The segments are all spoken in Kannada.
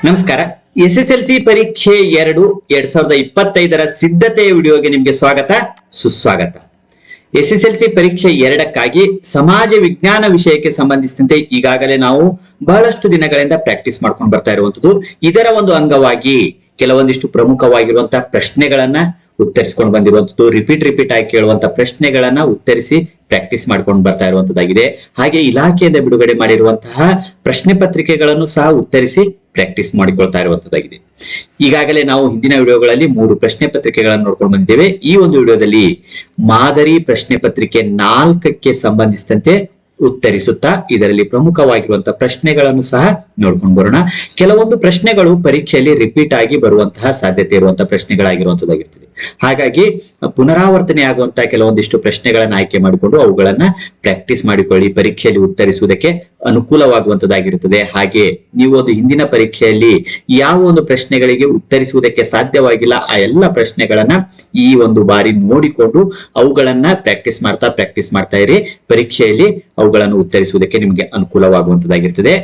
ನಮಸ್ಕಾರ. ಎಸ್ ಎಸ್ ಎಲ್ ಸಿ ಪರೀಕ್ಷೆ ಎರಡು ಎರಡ್ ಸಾವಿರದ ಇಪ್ಪತ್ತೈದರ ಸಿದ್ಧತೆಯ ವಿಡಿಯೋಗೆ ನಿಮಗೆ ಸ್ವಾಗತ, ಸುಸ್ವಾಗತ. ಎಸ್ ಎಸ್ ಎಲ್ ಸಿ ಪರೀಕ್ಷೆ ಎರಡಕ್ಕಾಗಿ ಸಮಾಜ ವಿಜ್ಞಾನ ವಿಷಯಕ್ಕೆ ಸಂಬಂಧಿಸಿದಂತೆ ಈಗಾಗಲೇ ನಾವು ಬಹಳಷ್ಟು ದಿನಗಳಿಂದ ಪ್ರಾಕ್ಟೀಸ್ ಮಾಡ್ಕೊಂಡು ಬರ್ತಾ ಇರುವಂತದ್ದು ಇದರ ಒಂದು ಅಂಗವಾಗಿ ಕೆಲವೊಂದಿಷ್ಟು ಪ್ರಮುಖವಾಗಿರುವಂತಹ ಪ್ರಶ್ನೆಗಳನ್ನ ಉತ್ತರಿಸಿಕೊಂಡು ಬಂದಿರುವಂತದ್ದು ರಿಪೀಟ್ ರಿಪೀಟ್ ಆಗಿ ಕೇಳುವಂತ ಪ್ರಶ್ನೆಗಳನ್ನ ಉತ್ತರಿಸಿ ಪ್ರಾಕ್ಟೀಸ್ ಮಾಡ್ಕೊಂಡು ಬರ್ತಾ ಇರುವಂತದ್ದಾಗಿದೆ ಹಾಗೆ ಇಲಾಖೆಯಿಂದ ಬಿಡುಗಡೆ ಮಾಡಿರುವಂತಹ ಪ್ರಶ್ನೆ ಪತ್ರಿಕೆಗಳನ್ನು ಸಹ ಉತ್ತರಿಸಿ ಪ್ರಾಕ್ಟೀಸ್ ಮಾಡಿಕೊಳ್ತಾ ಇರುವಂತದ್ದಾಗಿದೆ. ಈಗಾಗಲೇ ನಾವು ಹಿಂದಿನ ವಿಡಿಯೋಗಳಲ್ಲಿ ಮೂರು ಪ್ರಶ್ನೆ ಪತ್ರಿಕೆಗಳನ್ನು ನೋಡ್ಕೊಂಡು ಬಂದಿದ್ದೇವೆ. ಈ ಒಂದು ವಿಡಿಯೋದಲ್ಲಿ ಮಾದರಿ ಪ್ರಶ್ನೆ ಪತ್ರಿಕೆ ನಾಲ್ಕಕ್ಕೆ ಸಂಬಂಧಿಸಿದಂತೆ ಉತ್ತರಿಸುತ್ತಾ ಇದರಲ್ಲಿ ಪ್ರಮುಖವಾಗಿರುವಂತಹ ಪ್ರಶ್ನೆಗಳನ್ನು ಸಹ ನೋಡ್ಕೊಂಡು ಬರೋಣ. ಕೆಲವೊಂದು ಪ್ರಶ್ನೆಗಳು ಪರೀಕ್ಷೆಯಲ್ಲಿ ರಿಪೀಟ್ ಆಗಿ ಬರುವಂತಹ ಸಾಧ್ಯತೆ ಇರುವಂತಹ ಪ್ರಶ್ನೆಗಳಾಗಿರುವಂತದ್ದಾಗಿರ್ತದೆ. ಹಾಗಾಗಿ ಪುನರಾವರ್ತನೆ ಆಗುವಂತಹ ಕೆಲವೊಂದಿಷ್ಟು ಪ್ರಶ್ನೆಗಳನ್ನ ಆಯ್ಕೆ ಮಾಡಿಕೊಂಡು ಅವುಗಳನ್ನ ಪ್ರಾಕ್ಟೀಸ್ ಮಾಡಿಕೊಳ್ಳಿ, ಪರೀಕ್ಷೆಯಲ್ಲಿ ಉತ್ತರಿಸುವುದಕ್ಕೆ ಅನುಕೂಲವಾಗುವಂತದ್ದಾಗಿರುತ್ತದೆ. ಹಾಗೆ ನೀವು ಒಂದು ಹಿಂದಿನ ಪರೀಕ್ಷೆಯಲ್ಲಿ ಯಾವ ಒಂದು ಪ್ರಶ್ನೆಗಳಿಗೆ ಉತ್ತರಿಸುವುದಕ್ಕೆ ಸಾಧ್ಯವಾಗಿಲ್ಲ, ಆ ಎಲ್ಲ ಪ್ರಶ್ನೆಗಳನ್ನ ಈ ಒಂದು ಬಾರಿ ನೋಡಿಕೊಂಡು ಅವುಗಳನ್ನ ಪ್ರಾಕ್ಟೀಸ್ ಮಾಡ್ತಾ ಪ್ರಾಕ್ಟೀಸ್ ಮಾಡ್ತಾ ಇರಿ. ಪರೀಕ್ಷೆಯಲ್ಲಿ ಅವುಗಳನ್ನು ಉತ್ತರಿಸುವುದಕ್ಕೆ ನಿಮಗೆ ಅನುಕೂಲವಾಗುವಂತದ್ದಾಗಿರ್ತದೆ.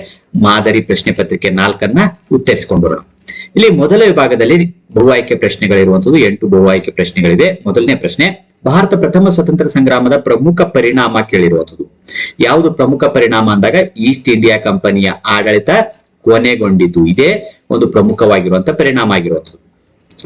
ಮಾದರಿ ಪ್ರಶ್ನೆ ಪತ್ರಿಕೆ ನಾಲ್ಕನ್ನ ಉತ್ತರಿಸಿಕೊಂಡು ಇಲ್ಲಿ ಮೊದಲ ವಿಭಾಗದಲ್ಲಿ ಬಹು ಆಯ್ಕೆ ಪ್ರಶ್ನೆಗಳಿರುವಂತದ್ದು ಎಂಟು ಬಹು ಆಯ್ಕೆ ಪ್ರಶ್ನೆಗಳಿವೆ. ಮೊದಲನೇ ಪ್ರಶ್ನೆ, ಭಾರತ ಪ್ರಥಮ ಸ್ವತಂತ್ರ ಸಂಗ್ರಾಮದ ಪ್ರಮುಖ ಪರಿಣಾಮ ಕೇಳಿರುವಂತದ್ದು ಯಾವುದು ಪ್ರಮುಖ ಪರಿಣಾಮ ಅಂದಾಗ ಈಸ್ಟ್ ಇಂಡಿಯಾ ಕಂಪನಿಯ ಆಡಳಿತ ಕೊನೆಗೊಂಡಿದ್ದು. ಇದೇ ಒಂದು ಪ್ರಮುಖವಾಗಿರುವಂತ ಪರಿಣಾಮ ಆಗಿರುವಂತದ್ದು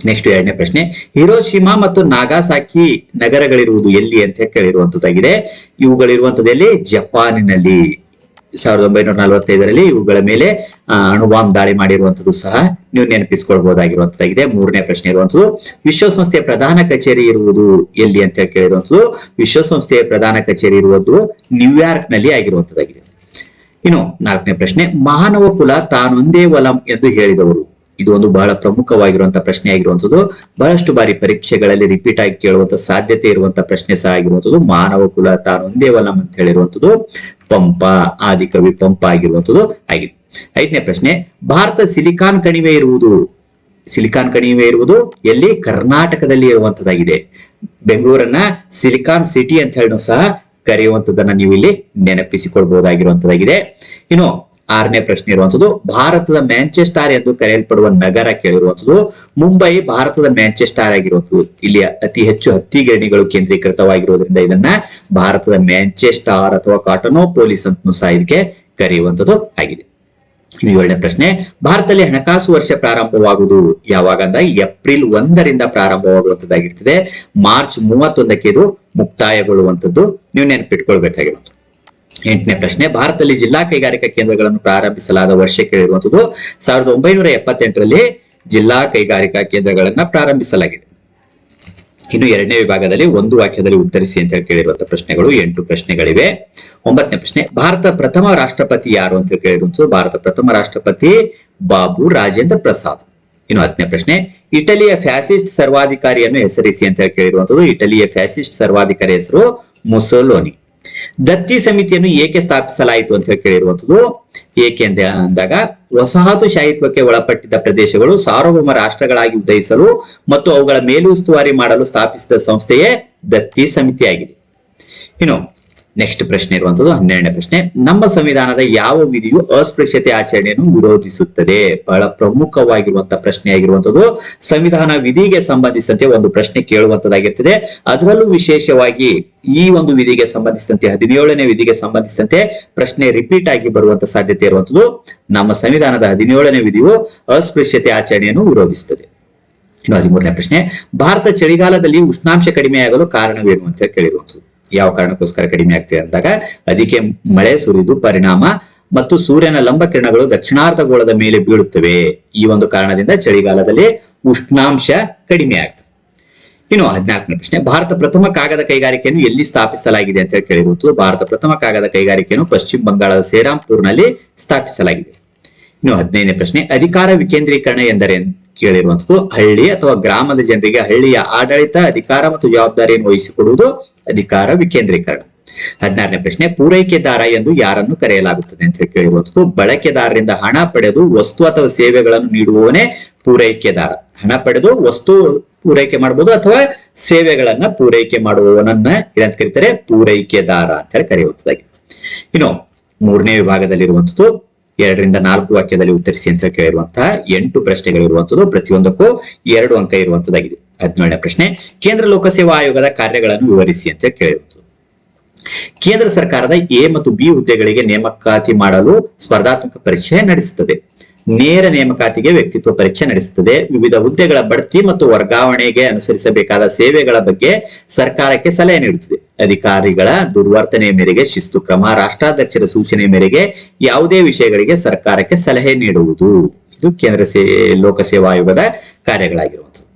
ನೆಕ್ಸ್ಟ್ ಎರಡನೇ ಪ್ರಶ್ನೆ, ಹಿರೋಶಿಮಾ ಮತ್ತು ನಾಗಾಸಾಕಿ ನಗರಗಳಿರುವುದು ಎಲ್ಲಿ ಅಂತ ಕೇಳಿರುವಂತದ್ದಾಗಿದೆ ಇವುಗಳಿರುವಂತದ್ದು ಎಲ್ಲಿ? ಜಪಾನಿನಲ್ಲಿ. ಸಾವಿರದ ಒಂಬೈನೂರ ನಲವತ್ತೈದರಲ್ಲಿ ಇವುಗಳ ಮೇಲೆ ಅಣುಬಾಂಬ್ ದಾಳಿ ಮಾಡಿರುವಂತದ್ದು ಸಹ ನೀವು ನೆನಪಿಸಿಕೊಳ್ಬಹುದಾಗಿರುವಂತದ್ದಾಗಿದೆ ಮೂರನೇ ಪ್ರಶ್ನೆ ಇರುವಂತದ್ದು ವಿಶ್ವಸಂಸ್ಥೆಯ ಪ್ರಧಾನ ಕಚೇರಿ ಇರುವುದು ಎಲ್ಲಿ ಅಂತ ಕೇಳಿರುವಂತದ್ದು ವಿಶ್ವಸಂಸ್ಥೆಯ ಪ್ರಧಾನ ಕಚೇರಿ ಇರುವುದು ನ್ಯೂಯಾರ್ಕ್ನಲ್ಲಿ ಆಗಿರುವಂತದ್ದಾಗಿದೆ ಇನ್ನು ನಾಲ್ಕನೇ ಪ್ರಶ್ನೆ, ಮಾನವ ಕುಲ ತಾನೊಂದೇ ವಲಂ ಎಂದು ಹೇಳಿದವರು. ಇದು ಒಂದು ಬಹಳ ಪ್ರಮುಖವಾಗಿರುವಂತಹ ಪ್ರಶ್ನೆ ಆಗಿರುವಂತದ್ದು ಬಹಳಷ್ಟು ಬಾರಿ ಪರೀಕ್ಷೆಗಳಲ್ಲಿ ರಿಪೀಟ್ ಆಗಿ ಕೇಳುವಂತ ಸಾಧ್ಯತೆ ಇರುವಂತ ಪ್ರಶ್ನೆ ಸಹ ಆಗಿರುವಂತದ್ದು ಮಾನವ ಕುಲ ತಾನೊಂದೇ ಅಂತ ಹೇಳಿರುವಂತದ್ದು ಪಂಪ ಆದಿಕವಿ ಪಂಪ ಆಗಿರುವಂತದ್ದು ಆಗಿದೆ. ಐದನೇ ಪ್ರಶ್ನೆ, ಭಾರತ ಸಿಲಿಕಾನ್ ಕಣಿವೆ ಇರುವುದು, ಸಿಲಿಕಾನ್ ಕಣಿವೆ ಇರುವುದು ಎಲ್ಲಿ? ಕರ್ನಾಟಕದಲ್ಲಿ ಇರುವಂತದ್ದಾಗಿದೆ ಬೆಂಗಳೂರನ್ನ ಸಿಲಿಕಾನ್ ಸಿಟಿ ಅಂತ ಹೇಳಿ ಸಹ ಕರೆಯುವಂತದನ್ನ ನೀವು ಇಲ್ಲಿ ನೆನಪಿಸಿಕೊಳ್ಬಹುದಾಗಿರುವಂತದ್ದಾಗಿದೆ ಇನ್ನು ಆರನೇ ಪ್ರಶ್ನೆ ಇರುವಂತದ್ದು, ಭಾರತದ ಮ್ಯಾಂಚೆಸ್ಟರ್ ಎಂದು ಕರೆಯಲ್ಪಡುವ ನಗರ ಕೇಳಿರುವಂತದ್ದು, ಮುಂಬೈ ಭಾರತದ ಮ್ಯಾಂಚೆಸ್ಟರ್ ಆಗಿರುವಂತದ್ದು. ಇಲ್ಲಿ ಅತಿ ಹೆಚ್ಚು ಹತ್ತಿ ಗಿರಣಿಗಳು ಕೇಂದ್ರೀಕೃತವಾಗಿರುವುದರಿಂದ ಇದನ್ನ ಭಾರತದ ಮ್ಯಾಂಚೆಸ್ಟರ್ ಅಥವಾ ಕಾಟನೋಪೋಲಿಸ್ ಅಂತ ಸಹ ಇದಕ್ಕೆ ಕರೆಯುವಂತದ್ದು ಆಗಿದೆ. ಏಳನೇ ಪ್ರಶ್ನೆ, ಭಾರತದಲ್ಲಿ ಹಣಕಾಸು ವರ್ಷ ಪ್ರಾರಂಭವಾಗುವುದು ಯಾವಾಗ ಅಂದ ಏಪ್ರಿಲ್ ಒಂದರಿಂದ ಪ್ರಾರಂಭವಾಗುವಂತದ್ದಾಗಿರ್ತದೆ. ಮಾರ್ಚ್ ಮೂವತ್ತೊಂದಕ್ಕೆ ಇದು ಮುಕ್ತಾಯಗೊಳ್ಳುವಂತದ್ದು ನೀವು ನೆನಪಿಟ್ಕೊಳ್ಬೇಕಾಗಿರುವಂಥದ್ದು ಎಂಟನೇ ಪ್ರಶ್ನೆ, ಭಾರತದಲ್ಲಿ ಜಿಲ್ಲಾ ಕೈಗಾರಿಕಾ ಕೇಂದ್ರಗಳನ್ನು ಪ್ರಾರಂಭಿಸಲಾದ ವರ್ಷಕ್ಕೆ ಇರುವಂತದ್ದು ಸಾವಿರದ ಒಂಬೈನೂರ ಎಪ್ಪತ್ತೆಂಟರಲ್ಲಿ ಜಿಲ್ಲಾ ಕೈಗಾರಿಕಾ ಕೇಂದ್ರಗಳನ್ನ ಪ್ರಾರಂಭಿಸಲಾಗಿದೆ. ಇನ್ನು ಎರಡನೇ ವಿಭಾಗದಲ್ಲಿ ಒಂದು ವಾಕ್ಯದಲ್ಲಿ ಉತ್ತರಿಸಿ ಅಂತ ಹೇಳಿ ಕೇಳಿರುವಂತಹ ಪ್ರಶ್ನೆಗಳು ಎಂಟು ಪ್ರಶ್ನೆಗಳಿವೆ. ಒಂಬತ್ತನೇ ಪ್ರಶ್ನೆ, ಭಾರತ ಪ್ರಥಮ ರಾಷ್ಟ್ರಪತಿ ಯಾರು ಅಂತ ಕೇಳಿರುವಂತದ್ದು ಭಾರತ ಪ್ರಥಮ ರಾಷ್ಟ್ರಪತಿ ಬಾಬು ರಾಜೇಂದ್ರ ಪ್ರಸಾದ್. ಇನ್ನು ಹತ್ತನೇ ಪ್ರಶ್ನೆ, ಇಟಲಿಯ ಫ್ಯಾಸಿಸ್ಟ್ ಸರ್ವಾಧಿಕಾರಿಯನ್ನು ಹೆಸರಿಸಿ ಅಂತ ಹೇಳಿ ಕೇಳಿರುವಂತದ್ದು ಇಟಲಿಯ ಫ್ಯಾಸಿಸ್ಟ್ ಸರ್ವಾಧಿಕಾರಿ ಹೆಸರು ಮುಸೋಲೋನಿ. ದತ್ತಿ ಸಮಿತಿಯನ್ನು ಏಕೆ ಸ್ಥಾಪಿಸಲಾಯಿತು ಅಂತ ಹೇಳಿ ಕೇಳಿರುವಂತದ್ದು ಏಕೆ ಅಂತ ಅಂದಾಗ ವಸಾಹತುಶಾಹಿತ್ವಕ್ಕೆ ಒಳಪಟ್ಟಿದ್ದ ಪ್ರದೇಶಗಳು ಸಾರ್ವಭೌಮ ರಾಷ್ಟ್ರಗಳಾಗಿ ಉದಯಿಸಲು ಮತ್ತು ಅವುಗಳ ಮೇಲುಸ್ತುವಾರಿ ಮಾಡಲು ಸ್ಥಾಪಿಸಿದ ಸಂಸ್ಥೆಯೇ ದತ್ತಿ ಸಮಿತಿಯಾಗಿದೆ. ಇನ್ನು ನೆಕ್ಸ್ಟ್ ಪ್ರಶ್ನೆ ಇರುವಂತದ್ದು ಹನ್ನೆರಡನೇ ಪ್ರಶ್ನೆ. ನಮ್ಮ ಸಂವಿಧಾನದ ಯಾವ ವಿಧಿಯು ಅಸ್ಪೃಶ್ಯತೆ ಆಚರಣೆಯನ್ನು ವಿರೋಧಿಸುತ್ತದೆ? ಬಹಳ ಪ್ರಮುಖವಾಗಿರುವಂತಹ ಪ್ರಶ್ನೆ ಆಗಿರುವಂತದ್ದು ಸಂವಿಧಾನ ವಿಧಿಗೆ ಸಂಬಂಧಿಸಿದಂತೆ ಒಂದು ಪ್ರಶ್ನೆ ಕೇಳುವಂತದ್ದಾಗಿರ್ತದೆ. ಅದರಲ್ಲೂ ವಿಶೇಷವಾಗಿ ಈ ಒಂದು ವಿಧಿಗೆ ಸಂಬಂಧಿಸಿದಂತೆ, ಹದಿನೇಳನೇ ವಿಧಿಗೆ ಸಂಬಂಧಿಸಿದಂತೆ ಪ್ರಶ್ನೆ ರಿಪೀಟ್ ಆಗಿ ಬರುವಂತ ಸಾಧ್ಯತೆ ಇರುವಂತದ್ದು ನಮ್ಮ ಸಂವಿಧಾನದ ಹದಿನೇಳನೇ ವಿಧಿಯು ಅಸ್ಪೃಶ್ಯತೆ ಆಚರಣೆಯನ್ನು ವಿರೋಧಿಸುತ್ತದೆ. ಇನ್ನು ಹದಿಮೂರನೇ ಪ್ರಶ್ನೆ, ಭಾರತ ಚಳಿಗಾಲದಲ್ಲಿ ಉಷ್ಣಾಂಶ ಕಡಿಮೆಯಾಗಲು ಕಾರಣವೇನು ಅಂತ ಹೇಳಿ ಕೇಳಿರುವಂಥದ್ದು ಯಾವ ಕಾರಣಕ್ಕೋಸ್ಕರ ಕಡಿಮೆ ಆಗ್ತಿದೆ ಅಂದಾಗ ಅದಕ್ಕೆ ಮಳೆ, ಸುರಿದು ಪರಿಣಾಮ ಮತ್ತು ಸೂರ್ಯನ ಲಂಬ ಕಿರಣಗಳು ದಕ್ಷಿಣಾರ್ಧ ಗೋಳದ ಮೇಲೆ ಬೀಳುತ್ತವೆ. ಈ ಒಂದು ಕಾರಣದಿಂದ ಚಳಿಗಾಲದಲ್ಲಿ ಉಷ್ಣಾಂಶ ಕಡಿಮೆ ಆಗ್ತದೆ. ಇನ್ನು ಹದಿನಾಲ್ಕನೇ ಪ್ರಶ್ನೆ, ಭಾರತ ಪ್ರಥಮ ಕಾಗದ ಕೈಗಾರಿಕೆಯನ್ನು ಎಲ್ಲಿ ಸ್ಥಾಪಿಸಲಾಗಿದೆ ಅಂತ ಕೇಳಿರುವುದು. ಭಾರತ ಪ್ರಥಮ ಕಾಗದ ಕೈಗಾರಿಕೆಯನ್ನು ಪಶ್ಚಿಮ ಬಂಗಾಳದ ಸೇರಾಂಪುರ್ನಲ್ಲಿ ಸ್ಥಾಪಿಸಲಾಗಿದೆ. ಇನ್ನು ಹದಿನೈದನೇ ಪ್ರಶ್ನೆ, ಅಧಿಕಾರ ವಿಕೇಂದ್ರೀಕರಣ ಎಂದರೆ ಕೇಳಿರುವಂತದ್ದು, ಹಳ್ಳಿ ಅಥವಾ ಗ್ರಾಮದ ಜನರಿಗೆ ಹಳ್ಳಿಯ ಆಡಳಿತ, ಅಧಿಕಾರ ಮತ್ತು ಜವಾಬ್ದಾರಿಯನ್ನು ವಹಿಸಿಕೊಡುವುದು ಅಧಿಕಾರ ವಿಕೇಂದ್ರೀಕರಣ. ಹದಿನಾರನೇ ಪ್ರಶ್ನೆ, ಪೂರೈಕೆದಾರ ಎಂದು ಯಾರನ್ನು ಕರೆಯಲಾಗುತ್ತದೆ ಅಂತ ಹೇಳಿ ಕೇಳಿರುವಂತದ್ದು, ಬಳಕೆದಾರರಿಂದ ಹಣ ಪಡೆದು ವಸ್ತು ಅಥವಾ ಸೇವೆಗಳನ್ನು ನೀಡುವವನೇ ಪೂರೈಕೆದಾರ. ಹಣ ಪಡೆದು ವಸ್ತು ಪೂರೈಕೆ ಮಾಡಬಹುದು ಅಥವಾ ಸೇವೆಗಳನ್ನ ಪೂರೈಕೆ ಮಾಡುವವನನ್ನ ಏನಂತ ಕರೀತಾರೆ? ಪೂರೈಕೆದಾರ ಅಂತ ಹೇಳಿ ಕರೆಯುವಂತದ್ದಾಗಿತ್ತು ಇನ್ನು ಮೂರನೇ ವಿಭಾಗದಲ್ಲಿರುವಂತದ್ದು ಎರಡರಿಂದ ನಾಲ್ಕು ವಾಕ್ಯದಲ್ಲಿ ಉತ್ತರಿಸಿ ಅಂತ ಕೇಳಿರುವಂತಹ ಎಂಟು ಪ್ರಶ್ನೆಗಳಿರುವಂತದ್ದು ಪ್ರತಿಯೊಂದಕ್ಕೂ ಎರಡು ಅಂಕ ಇರುವಂತದ್ದಾಗಿದೆ ಹದಿನೇಳನೇ ಪ್ರಶ್ನೆ, ಕೇಂದ್ರ ಲೋಕಸೇವಾ ಆಯೋಗದ ಕಾರ್ಯಗಳನ್ನು ವಿವರಿಸಿ ಅಂತ ಕೇಳಿರುವುದು ಕೇಂದ್ರ ಸರ್ಕಾರದ ಎ ಮತ್ತು ಬಿ ಹುದ್ದೆಗಳಿಗೆ ನೇಮಕಾತಿ ಮಾಡಲು ಸ್ಪರ್ಧಾತ್ಮಕ ಪರೀಕ್ಷೆ ನಡೆಸುತ್ತದೆ. ನೇರ ನೇಮಕಾತಿಗೆ ವ್ಯಕ್ತಿತ್ವ ಪರೀಕ್ಷೆ ನಡೆಸುತ್ತದೆ. ವಿವಿಧ ಹುದ್ದೆಗಳ ಬಡ್ತಿ ಮತ್ತು ವರ್ಗಾವಣೆಗೆ ಅನುಸರಿಸಬೇಕಾದ ಸೇವೆಗಳ ಬಗ್ಗೆ ಸರ್ಕಾರಕ್ಕೆ ಸಲಹೆ ನೀಡುತ್ತದೆ. ಅಧಿಕಾರಿಗಳ ದುರ್ವರ್ತನೆ ಮೇರೆಗೆ ಶಿಸ್ತು ಕ್ರಮ, ರಾಷ್ಟ್ರಾಧ್ಯಕ್ಷರ ಸೂಚನೆ ಮೇರೆಗೆ ಯಾವುದೇ ವಿಷಯಗಳಿಗೆ ಸರ್ಕಾರಕ್ಕೆ ಸಲಹೆ ನೀಡುವುದು. ಇದು ಕೇಂದ್ರ ಲೋಕಸೇವಾ ಆಯೋಗದ ಕಾರ್ಯಗಳಾಗಿರುವಂಥದ್ದು.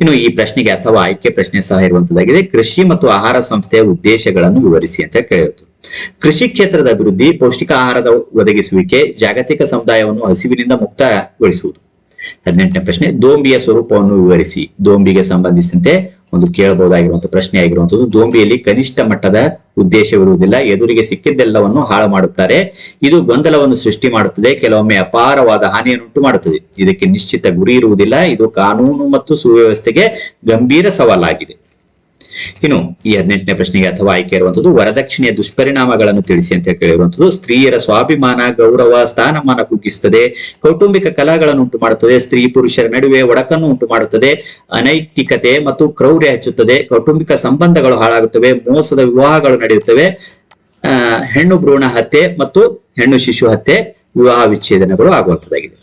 ಇನ್ನು ಈ ಪ್ರಶ್ನೆಗೆ ಅಥವಾ ಆಯ್ಕೆ ಪ್ರಶ್ನೆ ಸಹ ಇರುವಂತದ್ದಾಗಿದೆ ಕೃಷಿ ಮತ್ತು ಆಹಾರ ಸಂಸ್ಥೆಯ ಉದ್ದೇಶಗಳನ್ನು ವಿವರಿಸಿ ಅಂತ ಕೇಳಿರುತ್ತದೆ ಕೃಷಿ ಕ್ಷೇತ್ರದ ಅಭಿವೃದ್ಧಿ, ಪೌಷ್ಟಿಕ ಆಹಾರದ ಒದಗಿಸುವಿಕೆ, ಜಾಗತಿಕ ಸಮುದಾಯವನ್ನು ಹಸಿವಿನಿಂದ ಮುಕ್ತಗೊಳಿಸುವುದು. ಹದಿನೆಂಟನೇ ಪ್ರಶ್ನೆ, ದೋಂಬಿಯ ಸ್ವರೂಪವನ್ನು ವಿವರಿಸಿ. ದೋಂಬಿಗೆ ಸಂಬಂಧಿಸಿದಂತೆ ಒಂದು ಕೇಳಬಹುದಾಗಿರುವಂತಹ ಪ್ರಶ್ನೆ ಆಗಿರುವಂತದ್ದು ದೋಂಬಿಯಲ್ಲಿ ಕನಿಷ್ಠ ಮಟ್ಟದ ಉದ್ದೇಶವಿರುವುದಿಲ್ಲ ಎದುರಿಗೆ ಸಿಕ್ಕಿದ್ದೆಲ್ಲವನ್ನು ಹಾಳು ಮಾಡುತ್ತಾರೆ. ಇದು ಗೊಂದಲವನ್ನು ಸೃಷ್ಟಿ ಮಾಡುತ್ತದೆ, ಕೆಲವೊಮ್ಮೆ ಅಪಾರವಾದ ಹಾನಿಯನ್ನುಂಟು ಮಾಡುತ್ತದೆ. ಇದಕ್ಕೆ ನಿಶ್ಚಿತ ಗುರಿ ಇರುವುದಿಲ್ಲ, ಇದು ಕಾನೂನು ಮತ್ತು ಸುವ್ಯವಸ್ಥೆಗೆ ಗಂಭೀರ ಸವಾಲಾಗಿದೆ. ಇನ್ನು ಈ ಹದಿನೆಂಟನೇ ಪ್ರಶ್ನೆಗೆ ಅಥವಾ ಆಯ್ಕೆ ಇರುವಂತದ್ದು ವರದಕ್ಷಿಣೆಯ ದುಷ್ಪರಿಣಾಮಗಳನ್ನು ತಿಳಿಸಿ ಅಂತ ಕೇಳಿರುವಂತದ್ದು ಸ್ತ್ರೀಯರ ಸ್ವಾಭಿಮಾನ, ಗೌರವ, ಸ್ಥಾನಮಾನ ಕುಗ್ಗಿಸುತ್ತದೆ ಕೌಟುಂಬಿಕ ಕಲಾಗಳನ್ನು ಉಂಟು ಮಾಡುತ್ತದೆ ಸ್ತ್ರೀ ಪುರುಷರ ನಡುವೆ ಒಡಕನ್ನು ಉಂಟು ಮಾಡುತ್ತದೆ ಅನೈತಿಕತೆ ಮತ್ತು ಕ್ರೌರ್ಯ ಹೆಚ್ಚುತ್ತದೆ, ಕೌಟುಂಬಿಕ ಸಂಬಂಧಗಳು ಹಾಳಾಗುತ್ತವೆ, ಮೋಸದ ವಿವಾಹಗಳು ನಡೆಯುತ್ತವೆ ಹೆಣ್ಣು ಭ್ರೂಣ ಹತ್ಯೆ ಮತ್ತು ಹೆಣ್ಣು ಶಿಶು ಹತ್ಯೆ, ವಿವಾಹ ವಿಚ್ಛೇದನಗಳು ಆಗುವಂತದ್ದಾಗಿದೆ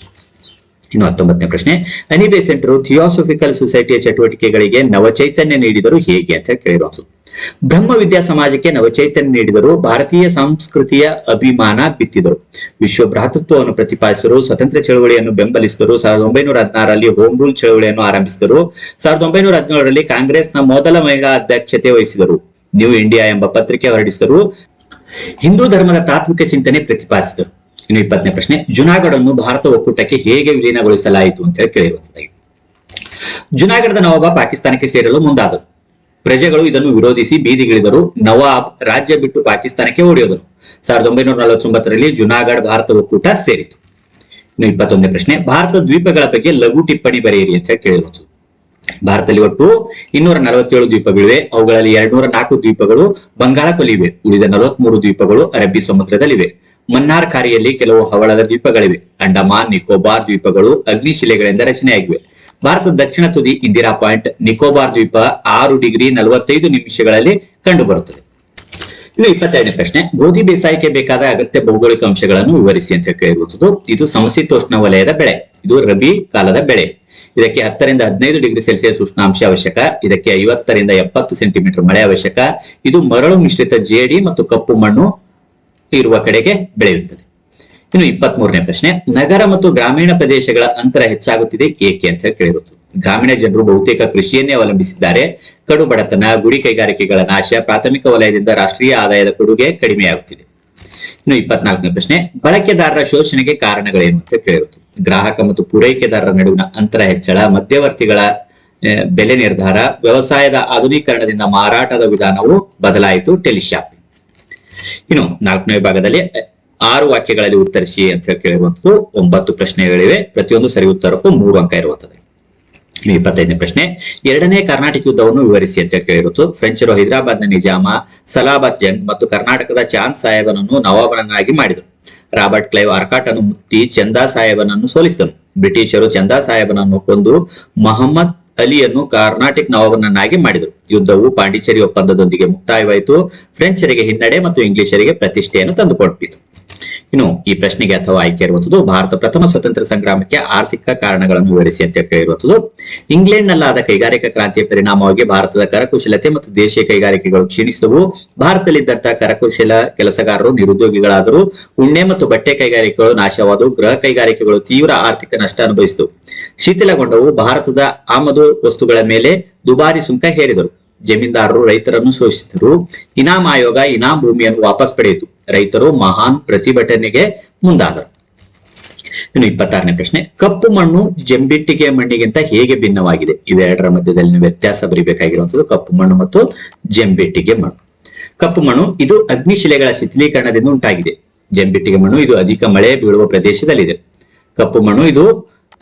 ಇನ್ನು ಹತ್ತೊಂಬತ್ತನೇ ಪ್ರಶ್ನೆ ಅನಿಬೆ ಸೆಂಟರ್ ಥಿಯೋಸಫಿಕಲ್ ಸೊಸೈಟಿಯ ಚಟುವಟಿಕೆಗಳಿಗೆ ನವಚೈತನ್ಯ ನೀಡಿದರು ಹೇಗೆ ಅಂತ ಕೇಳಿರುವಂಥದ್ದು ಬ್ರಹ್ಮ ವಿದ್ಯಾ ಸಮಾಜಕ್ಕೆ ನವಚೈತನ್ಯ ನೀಡಿದರು ಭಾರತೀಯ ಸಂಸ್ಕೃತಿಯ ಅಭಿಮಾನ ಬಿತ್ತಿದರು. ವಿಶ್ವ ಭ್ರಾತೃತ್ವವನ್ನು ಪ್ರತಿಪಾದಿಸಿದರು, ಸ್ವತಂತ್ರ ಚಳವಳಿಯನ್ನು ಬೆಂಬಲಿಸಿದರು, ಸಾವಿರದ ಒಂಬೈನೂರ ಹದಿನಾರರಲ್ಲಿ ಹೋಮ್ ರೂಲ್ ಚಳವಳಿಯನ್ನು ಆರಂಭಿಸಿದರು, ಸಾವಿರದ ಒಂಬೈನೂರ ಹದಿನೇಳರಲ್ಲಿ ಕಾಂಗ್ರೆಸ್ನ ಮೊದಲ ಮಹಿಳಾ ಅಧ್ಯಕ್ಷತೆ ವಹಿಸಿದರು. ನ್ಯೂ ಇಂಡಿಯಾ ಎಂಬ ಪತ್ರಿಕೆ ಹೊರಡಿಸಿದರು. ಹಿಂದೂ ಧರ್ಮದ ತಾತ್ವಿಕ ಚಿಂತನೆ ಪ್ರತಿಪಾದಿಸಿದರು. ಇನ್ನು ಇಪ್ಪತ್ತನೇ ಪ್ರಶ್ನೆ, ಜುನಾಗಢನ್ನು ಭಾರತ ಒಕ್ಕೂಟಕ್ಕೆ ಹೇಗೆ ವಿಲೀನಗೊಳಿಸಲಾಯಿತು ಅಂತ ಹೇಳಿ ಕೇಳಿರುವಂತದ್ದಾಗಿ ಜುನಾಗಢದ ನವಾಬ ಪಾಕಿಸ್ತಾನಕ್ಕೆ ಸೇರಲು ಮುಂದಾದರು. ಪ್ರಜೆಗಳು ಇದನ್ನು ವಿರೋಧಿಸಿ ಬೀದಿಗಿಳಿದರು ನವಾಬ್ ರಾಜ್ಯ ಬಿಟ್ಟು ಪಾಕಿಸ್ತಾನಕ್ಕೆ ಓಡಿಯೋದರು ಸಾವಿರದ ಒಂಬೈನೂರ ನಲವತ್ತೊಂಬತ್ತರಲ್ಲಿ ಜುನಾಗಢ ಭಾರತ ಒಕ್ಕೂಟ ಸೇರಿತು. ಇನ್ನು ಇಪ್ಪತ್ತೊಂದನೇ ಪ್ರಶ್ನೆ, ಭಾರತ ದ್ವೀಪಗಳ ಬಗ್ಗೆ ಲಘು ಟಿಪ್ಪಣಿ ಬರೆಯಿರಿ ಅಂತ ಕೇಳಿರುವುದು ಭಾರತದಲ್ಲಿ ಒಟ್ಟು ಇನ್ನೂರ ನಲವತ್ತೇಳು ದ್ವೀಪಗಳಿವೆ. ಅವುಗಳಲ್ಲಿ ಎರಡ್ನೂರ ನಾಲ್ಕು ದ್ವೀಪಗಳು ಬಂಗಾಳ ಕೊಲಿವೆ ಉಳಿದ ನಲವತ್ಮೂರು ದ್ವೀಪಗಳು ಅರಬ್ಬಿ ಸಮುದ್ರದಲ್ಲಿವೆ. ಮನ್ನಾರ್ ಖಾರಿಯಲ್ಲಿ ಕೆಲವು ಹವಳದ ದ್ವೀಪಗಳಿವೆ. ಅಂಡಮಾನ್, ನಿಕೋಬಾರ್ ದ್ವೀಪಗಳು ಅಗ್ನಿಶಿಲೆಗಳಿಂದ ರಚನೆಯಾಗಿವೆ. ಭಾರತದ ದಕ್ಷಿಣ ತುದಿ ಇಂದಿರಾ ಪಾಯಿಂಟ್ ನಿಕೋಬಾರ್ ದ್ವೀಪ ಆರು ಡಿಗ್ರಿ ನಲವತ್ತೈದು ನಿಮಿಷಗಳಲ್ಲಿ ಕಂಡುಬರುತ್ತದೆ. ಇನ್ನು ಇಪ್ಪತ್ತೆರಡನೇ ಪ್ರಶ್ನೆ, ಗೋಧಿ ಬೇಸಾಯಕ್ಕೆ ಬೇಕಾದ ಅಗತ್ಯ ಭೌಗೋಳಿಕ ಅಂಶಗಳನ್ನು ವಿವರಿಸಿ ಅಂತ ಕೇಳಿರುವುದು ಇದು ಸಮಶೀತೋಷ್ಣ ವಲಯದ ಬೆಳೆ, ಇದು ರಬಿ ಕಾಲದ ಬೆಳೆ. ಇದಕ್ಕೆ ಹತ್ತರಿಂದ ಹದಿನೈದು ಡಿಗ್ರಿ ಸೆಲ್ಸಿಯಸ್ ಉಷ್ಣಾಂಶ ಅವಶ್ಯಕ, ಇದಕ್ಕೆ ಐವತ್ತರಿಂದ ಎಪ್ಪತ್ತು ಸೆಂಟಿಮೀಟರ್ ಮಳೆ ಅವಶ್ಯಕ, ಇದು ಮರಳು ಮಿಶ್ರಿತ ಜೇಡಿ ಮತ್ತು ಕಪ್ಪು ಮಣ್ಣು ಇರುವ ಕಡೆಗೆ ಬೆಳೆಯುತ್ತದೆ. ಇನ್ನು ಇಪ್ಪತ್ತ್ ಮೂರನೇ ಪ್ರಶ್ನೆ, ನಗರ ಮತ್ತು ಗ್ರಾಮೀಣ ಪ್ರದೇಶಗಳ ಅಂತರ ಹೆಚ್ಚಾಗುತ್ತಿದೆ ಏಕೆ ಅಂತ ಕೇಳಿರುತ್ತದೆ ಗ್ರಾಮೀಣ ಜನರು ಬಹುತೇಕ ಕೃಷಿಯನ್ನೇ ಅವಲಂಬಿಸಿದ್ದಾರೆ. ಕಡು ಬಡತನ, ಗುಡಿ ಕೈಗಾರಿಕೆಗಳ ನಾಶ, ಪ್ರಾಥಮಿಕ ವಲಯದಿಂದ ರಾಷ್ಟ್ರೀಯ ಆದಾಯದ ಕೊಡುಗೆ ಕಡಿಮೆಯಾಗುತ್ತಿದೆ. ಇನ್ನು ಇಪ್ಪತ್ನಾಲ್ಕನೇ ಪ್ರಶ್ನೆ, ಬಳಕೆದಾರರ ಶೋಷಣೆಗೆ ಕಾರಣಗಳೇನು ಅಂತ ಕೇಳಿರುತ್ತೆ ಗ್ರಾಹಕ ಮತ್ತು ಪೂರೈಕೆದಾರರ ನಡುವಿನ ಅಂತರ ಹೆಚ್ಚಳ, ಮಧ್ಯವರ್ತಿಗಳ ಬೆಲೆ ನಿರ್ಧಾರ, ವ್ಯವಸಾಯದ ಆಧುನೀಕರಣದಿಂದ ಮಾರಾಟದ ವಿಧಾನವು ಬದಲಾಯಿತು ಟೆಲಿಶಾಪಿಂಗ್ ಇನ್ನು ನಾಲ್ಕನೇ ಭಾಗದಲ್ಲಿ ಆರು ವಾಕ್ಯಗಳಲ್ಲಿ ಉತ್ತರಿಸಿ ಅಂತ ಹೇಳಿ ಕೇಳಿರುವಂತದ್ದು ಒಂಬತ್ತು ಪ್ರಶ್ನೆಗಳಿವೆ. ಪ್ರತಿಯೊಂದು ಸರಿ ಉತ್ತರಕ್ಕೂ ಮೂರು ಅಂಕ ಇರುವಂತದ್ದು ಇಪ್ಪತ್ತೈದನೇ ಪ್ರಶ್ನೆ, ಎರಡನೇ ಕರ್ನಾಟಕ ಯುದ್ಧವನ್ನು ವಿವರಿಸಿ ಅಂತ ಕೇಳಿರುತ್ತು ಫ್ರೆಂಚರು ಹೈದರಾಬಾದ್ನ ನಿಜಾಮ, ಸಲಾಬಾದ್ ಜಂಗ್ ಮತ್ತು ಕರ್ನಾಟಕದ ಚಾಂದ್ ಸಾಹೇಬನನ್ನು ನವಾಬನನ್ನಾಗಿ ಮಾಡಿದರು. ರಾಬರ್ಟ್ ಕ್ಲೈವ್ ಅರ್ಕಾಟ್ ಅನ್ನು ಮುತ್ತಿ ಚಂದಾ ಸಾಹೇಬನನ್ನು ಸೋಲಿಸಿದನು. ಬ್ರಿಟಿಷರು ಚಂದಾ ಸಾಹೇಬನನ್ನು ಕೊಂದು ಮಹಮ್ಮದ್ ಅಲಿಯನ್ನು ಕರ್ನಾಟಕ ನವಾಬನನ್ನಾಗಿ ಮಾಡಿದರು. ಯುದ್ಧವು ಪಾಂಡಿಚೇರಿ ಒಪ್ಪಂದದೊಂದಿಗೆ ಮುಕ್ತಾಯವಾಯಿತು. ಫ್ರೆಂಚರಿಗೆ ಹಿನ್ನಡೆ ಮತ್ತು ಇಂಗ್ಲಿಷರಿಗೆ ಪ್ರತಿಷ್ಠೆಯನ್ನು ತಂದುಕೊಟ್ಟಿತು ಇನ್ನು ಈ ಪ್ರಶ್ನೆಗೆ ಅಥವಾ ಆಯ್ಕೆ ಇರುವಂತದ್ದು ಭಾರತ ಪ್ರಥಮ ಸ್ವತಂತ್ರ ಸಂಗ್ರಾಮಕ್ಕೆ ಆರ್ಥಿಕ ಕಾರಣಗಳನ್ನು ವಿವರಿಸಿ ಅಂತ ಕೇಳಿರುವಂತದ್ದು ಇಂಗ್ಲೆಂಡ್ನಲ್ಲಾದ ಕೈಗಾರಿಕಾ ಕ್ರಾಂತಿಯ ಪರಿಣಾಮವಾಗಿ ಭಾರತದ ಕರಕುಶಲತೆ ಮತ್ತು ದೇಶೀಯ ಕೈಗಾರಿಕೆಗಳು ಕ್ಷೀಣಿಸಿದವು. ಭಾರತದಲ್ಲಿದ್ದಂತಹ ಕರಕುಶಲ ಕೆಲಸಗಾರರು, ನಿರುದ್ಯೋಗಿಗಳಾದರು ಉಣ್ಣೆ ಮತ್ತು ಬಟ್ಟೆ ಕೈಗಾರಿಕೆಗಳು ನಾಶವಾದವು. ಗೃಹ ಕೈಗಾರಿಕೆಗಳು ತೀವ್ರ ಆರ್ಥಿಕ ನಷ್ಟ ಅನುಭವಿಸಿದವು. ಶಿಥಿಲಗೊಂಡವು. ಭಾರತದ ಆಮದು ವಸ್ತುಗಳ ಮೇಲೆ ದುಬಾರಿ ಸುಂಕ ಹೇರಿದರು. ಜಮೀನ್ದಾರರು ರೈತರನ್ನು ಶೋಷಿಸಿದರು. ಇನಾಮ್ ಆಯೋಗ ಇನಾಮ್ ಭೂಮಿಯನ್ನು ವಾಪಸ್ ಪಡೆಯಿತು. ರೈತರು ಮಹಾನ್ ಪ್ರತಿಭಟನೆಗೆ ಮುಂದಾದರು. ಇನ್ನು ಇಪ್ಪತ್ತಾರನೇ ಪ್ರಶ್ನೆ, ಕಪ್ಪು ಮಣ್ಣು ಜಂಬಿಟ್ಟಿಗೆ ಮಣ್ಣಿಗಿಂತ ಹೇಗೆ ಭಿನ್ನವಾಗಿದೆ? ಇವೆರಡರ ಮಧ್ಯದಲ್ಲಿ ವ್ಯತ್ಯಾಸ ಬರೀಬೇಕಾಗಿರುವಂತದ್ದು ಕಪ್ಪು ಮಣ್ಣು ಮತ್ತು ಜಂಬಿಟ್ಟಿಗೆ ಮಣ್ಣು. ಕಪ್ಪು ಮಣ್ಣು ಇದು ಅಗ್ನಿಶಿಲೆಗಳ ಶಿಥಿಲೀಕರಣದಿಂದ ಉಂಟಾಗಿದೆ. ಜಂಬಿಟ್ಟಿಗೆ ಮಣ್ಣು ಇದು ಅಧಿಕ ಮಳೆ ಬೀಳುವ ಪ್ರದೇಶದಲ್ಲಿದೆ. ಕಪ್ಪು ಮಣ್ಣು ಇದು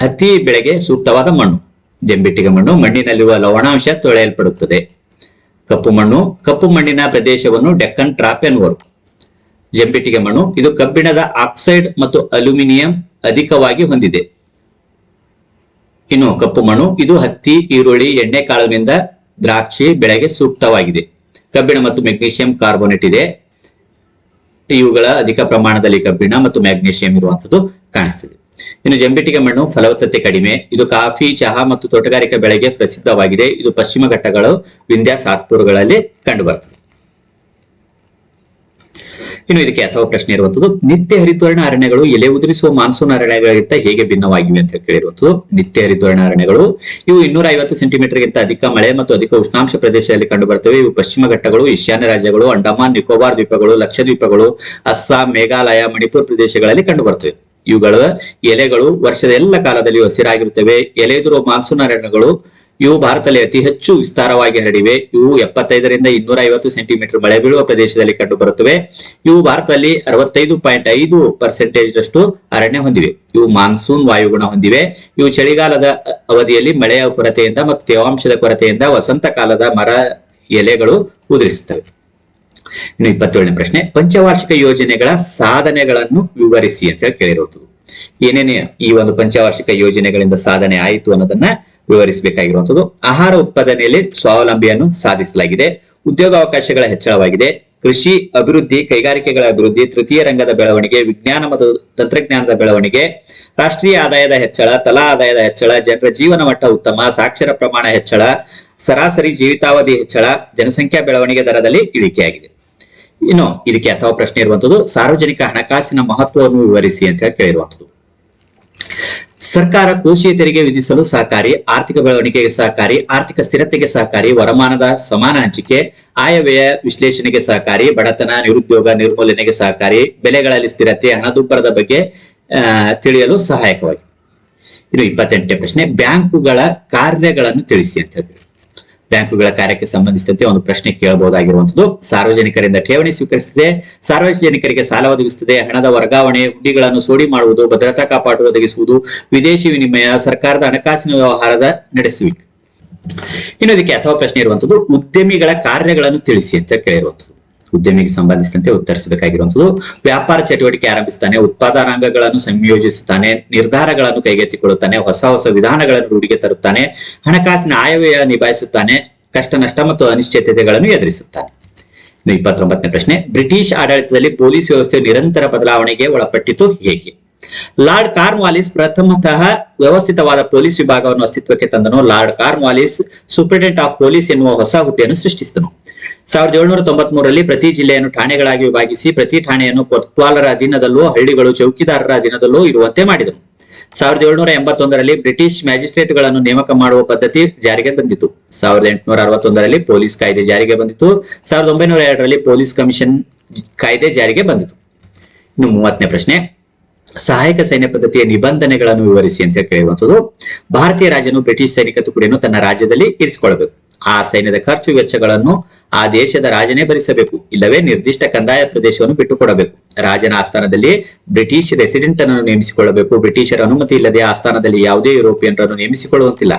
ಹತ್ತಿ ಬೆಳೆಗೆ ಸೂಕ್ತವಾದ ಮಣ್ಣು. ಜಂಬಿಟ್ಟಿಗೆ ಮಣ್ಣು ಮಣ್ಣಿನಲ್ಲಿರುವ ಲವಣಾಂಶ ತೊಳೆಯಲ್ಪಡುತ್ತದೆ. ಕಪ್ಪು ಮಣ್ಣು ಕಪ್ಪು ಮಣ್ಣಿನ ಪ್ರದೇಶವನ್ನು ಡೆಕ್ಕನ್ ಟ್ರಾಪ್ ಎನ್ನುವರು. ಜಂಬಿಟ್ಟಿಗೆ ಮಣ್ಣು. ಇದು ಕಬ್ಬಿಣದ ಆಕ್ಸೈಡ್ ಮತ್ತು ಅಲ್ಯೂಮಿನಿಯಂ ಅಧಿಕವಾಗಿ ಹೊಂದಿದೆ. ಇನ್ನು ಕಪ್ಪು ಮಣ್ಣು. ಇದು ಹತ್ತಿ, ಈರುಳ್ಳಿ, ಎಣ್ಣೆ ಕಾಳುಗಳಿಂದ ದ್ರಾಕ್ಷಿ ಬೆಳೆಗೆ ಸೂಕ್ತವಾಗಿದೆ. ಕಬ್ಬಿಣ ಮತ್ತು ಮೆಗ್ನೀಷಿಯಂ ಕಾರ್ಬೋನೇಟ್ ಇದೆ. ಇವುಗಳ ಅಧಿಕ ಪ್ರಮಾಣದಲ್ಲಿ ಕಬ್ಬಿಣ ಮತ್ತು ಮ್ಯಾಗ್ನೀಷಿಯಂ ಇರುವಂತದ್ದು ಕಾಣಿಸ್ತಿದೆ. ಇನ್ನು ಜಂಬಿಟ್ಟಿಗೆ ಮಣ್ಣು ಫಲವತ್ತತೆ ಕಡಿಮೆ. ಇದು ಕಾಫಿ, ಚಹಾ ಮತ್ತು ತೋಟಗಾರಿಕೆ ಬೆಳೆಗೆ ಪ್ರಸಿದ್ಧವಾಗಿದೆ. ಇದು ಪಶ್ಚಿಮ ಘಟ್ಟಗಳು, ವಿಂಧ್ಯ, ಸಾತ್ಪುರಗಳಲ್ಲಿ ಕಂಡುಬರುತ್ತದೆ. ಇನ್ನು ಇದಕ್ಕೆ ಅಥವಾ ಪ್ರಶ್ನೆ ಇರುವಂತದ್ದು, ನಿತ್ಯ ಹರಿದ್ವರ್ಣ ಅರಣ್ಯಗಳು ಎಲೆ ಉದುರಿಸುವ ಮಾನ್ಸೂನ್ ಅರಣ್ಯಗಳಿಗಿಂತ ಹೇಗೆ ಭಿನ್ನವಾಗಿವೆ ಅಂತ ಕೇಳಿರುವಂತದ್ದು. ನಿತ್ಯ ಹರಿದ್ವರ್ಣ ಅರಣ್ಯಗಳು, ಇವು ಇನ್ನೂರ ಐವತ್ತು ಸೆಂಟಿಮೀಟರ್ಗಿಂತ ಅಧಿಕ ಮಳೆ ಮತ್ತು ಅಧಿಕ ಉಷ್ಣಾಂಶ ಪ್ರದೇಶದಲ್ಲಿ ಕಂಡುಬರುತ್ತವೆ ಇವು ಪಶ್ಚಿಮ ಘಟ್ಟಗಳು, ಈಶಾನ್ಯ ರಾಜ್ಯಗಳು, ಅಂಡಮಾನ್, ನಿಕೋಬಾರ್ ದ್ವೀಪಗಳು ಲಕ್ಷದ್ವೀಪಗಳು ಅಸ್ಸಾಂ, ಮೇಘಾಲಯ, ಮಣಿಪುರ ಪ್ರದೇಶಗಳಲ್ಲಿ ಕಂಡುಬರುತ್ತವೆ ಇವುಗಳ ಎಲೆಗಳು ವರ್ಷದ ಎಲ್ಲ ಕಾಲದಲ್ಲಿ ಹಸಿರಾಗಿರುತ್ತವೆ. ಎಲೆಯುದುರುವ ಮಾನ್ಸೂನ್ ಅರಣ್ಯಗಳು ಇವು ಭಾರತದಲ್ಲಿ ಅತಿ ಹೆಚ್ಚು ವಿಸ್ತಾರವಾಗಿ ಹರಡಿವೆ. ಇವು ಎಪ್ಪತ್ತೈದರಿಂದ ಇನ್ನೂರ ಐವತ್ತು ಸೆಂಟಿಮೀಟರ್ ಮಳೆ ಬೀಳುವ ಪ್ರದೇಶದಲ್ಲಿ ಕಂಡುಬರುತ್ತವೆ. ಇವು ಭಾರತದಲ್ಲಿ ಅರವತ್ತೈದು ಪಾಯಿಂಟ್ ಐದು ಪರ್ಸೆಂಟೇಜ್ ಅಷ್ಟು ಅರಣ್ಯ ಹೊಂದಿವೆ. ಇವು ಮಾನ್ಸೂನ್ ವಾಯುಗುಣ ಹೊಂದಿವೆ. ಇವು ಚಳಿಗಾಲದ ಅವಧಿಯಲ್ಲಿ ಮಳೆಯ ಕೊರತೆಯಿಂದ ಮತ್ತು ತೇವಾಂಶದ ಕೊರತೆಯಿಂದ ವಸಂತ ಕಾಲದ ಮರ ಎಲೆಗಳು ಉದುರಿಸುತ್ತವೆ. ಇನ್ನು ಇಪ್ಪತ್ತೇಳನೇ ಪ್ರಶ್ನೆ, ಪಂಚವಾರ್ಷಿಕ ಯೋಜನೆಗಳ ಸಾಧನೆಗಳನ್ನು ವಿವರಿಸಿ ಅಂತ ಕೇಳಿರೋದು. ಏನೇನೇ ಈ ಒಂದು ಪಂಚವಾರ್ಷಿಕ ಯೋಜನೆಗಳಿಂದ ಸಾಧನೆ ಆಯಿತು ಅನ್ನೋದನ್ನ ವಿವರಿಸಬೇಕಾಗಿರುವಂತದ್ದು ಆಹಾರ ಉತ್ಪಾದನೆಯಲ್ಲಿ ಸ್ವಾವಲಂಬಿಯನ್ನು ಸಾಧಿಸಲಾಗಿದೆ. ಉದ್ಯೋಗಾವಕಾಶಗಳ ಹೆಚ್ಚಳವಾಗಿದೆ. ಕೃಷಿ ಅಭಿವೃದ್ಧಿ, ಕೈಗಾರಿಕೆಗಳ ಅಭಿವೃದ್ಧಿ, ತೃತೀಯ ರಂಗದ ಬೆಳವಣಿಗೆ, ವಿಜ್ಞಾನ ಮತ್ತು ತಂತ್ರಜ್ಞಾನದ ಬೆಳವಣಿಗೆ, ರಾಷ್ಟ್ರೀಯ ಆದಾಯದ ಹೆಚ್ಚಳ, ತಲಾ ಆದಾಯದ ಹೆಚ್ಚಳ, ಜನರ ಜೀವನ ಮಟ್ಟ ಉತ್ತಮ, ಸಾಕ್ಷರ ಪ್ರಮಾಣ ಹೆಚ್ಚಳ, ಸರಾಸರಿ ಜೀವಿತಾವಧಿ ಹೆಚ್ಚಳ, ಜನಸಂಖ್ಯಾ ಬೆಳವಣಿಗೆ ದರದಲ್ಲಿ ಇಳಿಕೆಯಾಗಿದೆ. ಇನ್ನು ಇದಕ್ಕೆ ಅಥವಾ ಪ್ರಶ್ನೆ ಇರುವಂತದ್ದು ಸಾರ್ವಜನಿಕ ಹಣಕಾಸಿನ ಮಹತ್ವವನ್ನು ವಿವರಿಸಿ ಅಂತ ಕೇಳಿರುವಂತದ್ದು ಸರ್ಕಾರ ಕೋಶೀಯ ತೆರಿಗೆ ವಿಧಿಸಲು ಸಹಕಾರಿ, ಆರ್ಥಿಕ ಬೆಳವಣಿಗೆಗೆ ಸಹಕಾರಿ, ಆರ್ಥಿಕ ಸ್ಥಿರತೆಗೆ ಸಹಕಾರಿ, ವರಮಾನದ ಸಮಾನ ಹಂಚಿಕೆ, ಆಯವ್ಯಯ ವಿಶ್ಲೇಷಣೆಗೆ ಸಹಕಾರಿ, ಬಡತನ, ನಿರುದ್ಯೋಗ ನಿರ್ಮೂಲನೆಗೆ ಸಹಕಾರಿ, ಬೆಲೆಗಳಲ್ಲಿ ಸ್ಥಿರತೆ, ಹಣದುಬ್ಬರದ ಬಗ್ಗೆ ತಿಳಿಯಲು ಸಹಾಯಕವಾಗಿದೆ ಇನ್ನು ಇಪ್ಪತ್ತೆಂಟನೇ ಪ್ರಶ್ನೆ, ಬ್ಯಾಂಕುಗಳ ಕಾರ್ಯಗಳನ್ನು ತಿಳಿಸಿ ಅಂತ ಹೇಳಿ ಬ್ಯಾಂಕುಗಳ ಕಾರ್ಯಕ್ಕೆ ಸಂಬಂಧಿಸಿದಂತೆ ಒಂದು ಪ್ರಶ್ನೆ ಕೇಳಬಹುದಾಗಿರುವಂತದ್ದು ಸಾರ್ವಜನಿಕರಿಂದ ಠೇವಣಿ ಸ್ವೀಕರಿಸುತ್ತದೆ. ಸಾರ್ವಜನಿಕರಿಗೆ ಸಾಲ ಒದಗಿಸುತ್ತದೆ. ಹಣದ ವರ್ಗಾವಣೆ, ಹುಂಡಿಗಳನ್ನು ಸೋಡಿ ಮಾಡುವುದು, ಭದ್ರತಾ ಕಾಪಾಡು ಒದಗಿಸುವುದು, ವಿದೇಶಿ ವಿನಿಮಯ, ಸರ್ಕಾರದ ಹಣಕಾಸಿನ ವ್ಯವಹಾರದ ನಡೆಸುವಿಕೆ. ಇನ್ನು ಇದಕ್ಕೆ ಅಥವಾ ಪ್ರಶ್ನೆ ಇರುವಂತದ್ದು ಉದ್ಯಮಿಗಳ ಕಾರ್ಯಗಳನ್ನು ತಿಳಿಸಿ ಅಂತ ಕೇಳಿರುವಂತದ್ದು ಉದ್ಯಮಿಗೆ ಸಂಬಂಧಿಸಿದಂತೆ ಉತ್ತರಿಸಬೇಕಾಗಿರುವಂತದ್ದು ವ್ಯಾಪಾರ ಚಟುವಟಿಕೆ ಆರಂಭಿಸ್ತಾನೆ, ಉತ್ಪಾದನಾಂಗಗಳನ್ನು ಸಂಯೋಜಿಸುತ್ತಾನೆ ನಿರ್ಧಾರಗಳನ್ನು ಕೈಗೆತ್ತಿಕೊಳ್ಳುತ್ತಾನೆ, ಹೊಸ ಹೊಸ ವಿಧಾನಗಳನ್ನು ರೂಢಿಗೆ ತರುತ್ತಾನೆ, ಹಣಕಾಸಿನ ಆಯವ್ಯಯ ನಿಭಾಯಿಸುತ್ತಾನೆ, ಕಷ್ಟ, ನಷ್ಟ ಮತ್ತು ಅನಿಶ್ಚಿತತೆಗಳನ್ನು ಎದುರಿಸುತ್ತಾನೆ. ಇಪ್ಪತ್ತೊಂಬತ್ತನೇ ಪ್ರಶ್ನೆ. ಬ್ರಿಟಿಷ್ ಆಡಳಿತದಲ್ಲಿ ಪೊಲೀಸ್ ವ್ಯವಸ್ಥೆ ನಿರಂತರ ಬದಲಾವಣೆಗೆ ಒಳಪಟ್ಟಿತು ಹೇಗೆ? ಲಾರ್ಡ್ ಕಾರ್ನ್ವಾಲಿಸ್ ಪ್ರಥಮತಃ ವ್ಯವಸ್ಥಿತವಾದ ಪೊಲೀಸ್ ವಿಭಾಗವನ್ನು ಅಸ್ತಿತ್ವಕ್ಕೆ ತಂದನು. Lord Cornwallis superintendent of police ಎನ್ನುವ ಹೊಸ ಹುದ್ದೆಯನ್ನು ಸೃಷ್ಟಿಸಿದನು. ಸಾವಿರದ ಏಳುನೂರ ತೊಂಬತ್ ಮೂರರಲ್ಲಿ ಪ್ರತಿ ಜಿಲ್ಲೆಯನ್ನು ಠಾಣೆಗಳಾಗಿ ವಿಭಾಗಿಸಿ ಪ್ರತಿ ಠಾಣೆಯನ್ನು ಕೊತ್ವಾಲರ ಅಧೀನದಲ್ಲೂ ಹಳ್ಳಿಗಳು ಚೌಕಿದಾರರ ಅಧೀನದಲ್ಲೂ ಇರುವಂತೆ ಮಾಡಿದನು. ಸಾವಿರದ ಏಳುನೂರ ಎಂಬತ್ತೊಂದರಲ್ಲಿ ಬ್ರಿಟಿಷ್ ಮ್ಯಾಜಿಸ್ಟ್ರೇಟ್ಗಳನ್ನು ನೇಮಕ ಮಾಡುವ ಪದ್ಧತಿ ಜಾರಿಗೆ ಬಂದಿತು. ಸಾವಿರದ ಎಂಟುನೂರ ಅರವತ್ತೊಂದರಲ್ಲಿ ಪೊಲೀಸ್ ಕಾಯ್ದೆ ಜಾರಿಗೆ ಬಂದಿತು. ಸಾವಿರದ ಒಂಬೈನೂರ ಎರಡರಲ್ಲಿ ಪೊಲೀಸ್ ಕಮಿಷನ್ ಕಾಯ್ದೆ ಜಾರಿಗೆ ಬಂದಿತು. ಇನ್ನು ಮೂವತ್ತನೇ ಪ್ರಶ್ನೆ. ಸಹಾಯಕ ಸೈನ್ಯ ಪದ್ಧತಿಯ ನಿಬಂಧನೆಗಳನ್ನು ವಿವರಿಸಿ ಅಂತ ಕೇಳುವಂಥದ್ದು ಭಾರತೀಯ ರಾಜನು ಬ್ರಿಟಿಷ್ ಸೈನಿಕ ತುಕಡಿಯನ್ನು ತನ್ನ ರಾಜ್ಯದಲ್ಲಿ ಇರಿಸಿಕೊಳ್ಳಬೇಕು. ಆ ಸೈನ್ಯದ ಖರ್ಚು ವೆಚ್ಚಗಳನ್ನು ಆ ದೇಶದ ರಾಜನೇ ಭರಿಸಬೇಕು, ಇಲ್ಲವೇ ನಿರ್ದಿಷ್ಟ ಕಂದಾಯ ಪ್ರದೇಶವನ್ನು ಬಿಟ್ಟುಕೊಡಬೇಕು. ರಾಜನ ಆಸ್ಥಾನದಲ್ಲಿ ಬ್ರಿಟಿಷ್ ರೆಸಿಡೆಂಟ್ ಅನ್ನು ನೇಮಿಸಿಕೊಳ್ಳಬೇಕು. ಬ್ರಿಟಿಷರ ಅನುಮತಿ ಇಲ್ಲದೆ ಆಸ್ಥಾನದಲ್ಲಿ ಯಾವುದೇ ಯುರೋಪಿಯನ್ರನ್ನು ನೇಮಿಸಿಕೊಳ್ಳುವಂತಿಲ್ಲ.